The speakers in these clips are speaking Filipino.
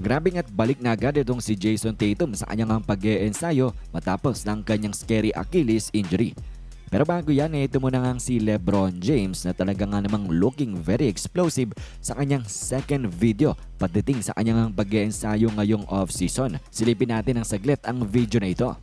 Grabe nga't balik na agad itong si Jason Tatum sa kanyang pag ensayo matapos ng kanyang scary Achilles injury. Pero bago yan, eh, ito muna nga si Lebron James na talaga nga namang looking very explosive sa kanyang second video pagdating sa kanyang pag ensayo ngayong off-season. Silipin natin ang saglit ang video na ito.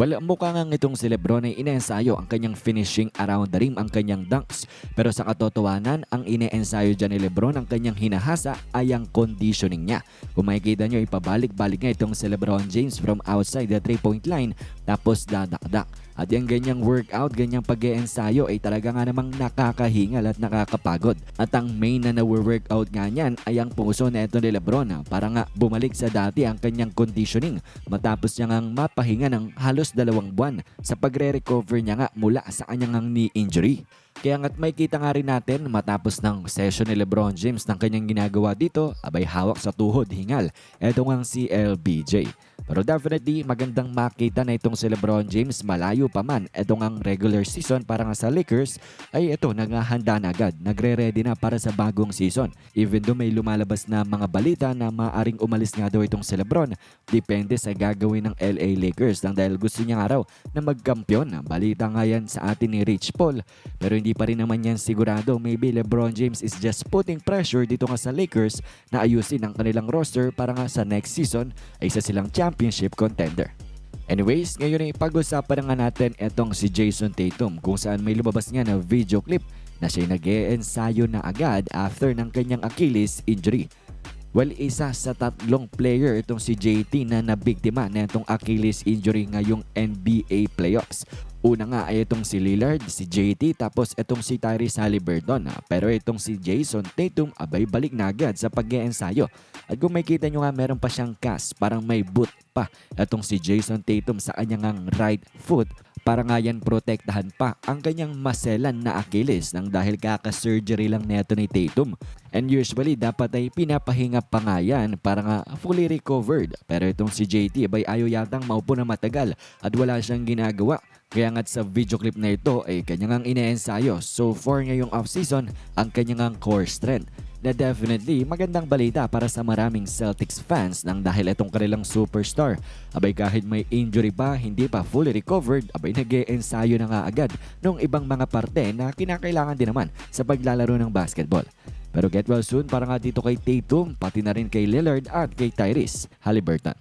Well, mukha nga itong si Lebron ay ineensayo ang kanyang finishing around the rim, ang kanyang dunks. Pero sa katotohanan, ang ineensayo dyan ni Lebron, ang kanyang hinahasa ay ang conditioning niya. Kung makikita nyo, ipabalik-balik nga itong si Lebron James from outside the three-point line, tapos dadakdak. At yung ganyang workout, ganyang pag ensayo ay talaga nga namang nakakahingal at nakakapagod. At ang main na na-workout nga niyan ay ang puso na ito ni Lebron para nga bumalik sa dati ang kanyang conditioning matapos niya ngang mapahinga ng halos dalawang buwan sa pagre-recover niya nga mula sa kanyang knee injury. Kaya nga't may kita nga rin natin matapos ng session ni Lebron James ng kanyang ginagawa dito, abay hawak sa tuhod hingal. Ito ngang si LBJ. Pero definitely magandang makita na itong si Lebron James malayo pa man ito ngang regular season para nga sa Lakers ay ito naghahanda na agad, nagre-ready na para sa bagong season. Even though may lumalabas na mga balita na maaring umalis nga daw itong si Lebron, depende sa gagawin ng LA Lakers lang dahil gusto niya nga raw na magkampiyon. Balita nga yan sa atin ni Rich Paul pero hindi pa rin naman yan sigurado. Maybe LeBron James is just putting pressure dito nga sa Lakers na ayusin ang kanilang roster para nga sa next season ay isa silang championship contender. Anyways, ngayon ay pag-usapan na nga natin etong si Jason Tatum kung saan may lumabas nga na video clip na siya nag ensayo na agad after ng kanyang Achilles injury. Well, isa sa tatlong player itong si JT na nabiktima na itong Achilles injury ngayong NBA playoffs. Una nga ay itong si Lillard, si JT, tapos itong si Tyrese Halliburton. ah. Pero itong si Jason Tatum, abay balik na agad sa pag ensayo At kung makita nyo nga, meron pa siyang cast, parang may boot pa. Itong si Jason Tatum sa kanyang right foot para nga yan protektahan pa ang kanyang maselan na Achilles nang dahil kaka-surgery lang neto ni Tatum. And usually dapat ay pinapahinga pa nga yan para nga fully recovered. Pero itong si JT abay ayaw yatang maupo na matagal at wala siyang ginagawa. Kaya nga't sa video clip na ito ay kanyang ineensayo so far ngayong off-season ang kanyang core strength na definitely magandang balita para sa maraming Celtics fans nang dahil itong kanilang superstar. Abay kahit may injury pa, hindi pa fully recovered, abay nag ensayo na nga agad ng ibang mga parte na kinakailangan din naman sa paglalaro ng basketball. Pero get well soon para nga dito kay Tatum, pati na rin kay Lillard at kay Tyrese Halliburton.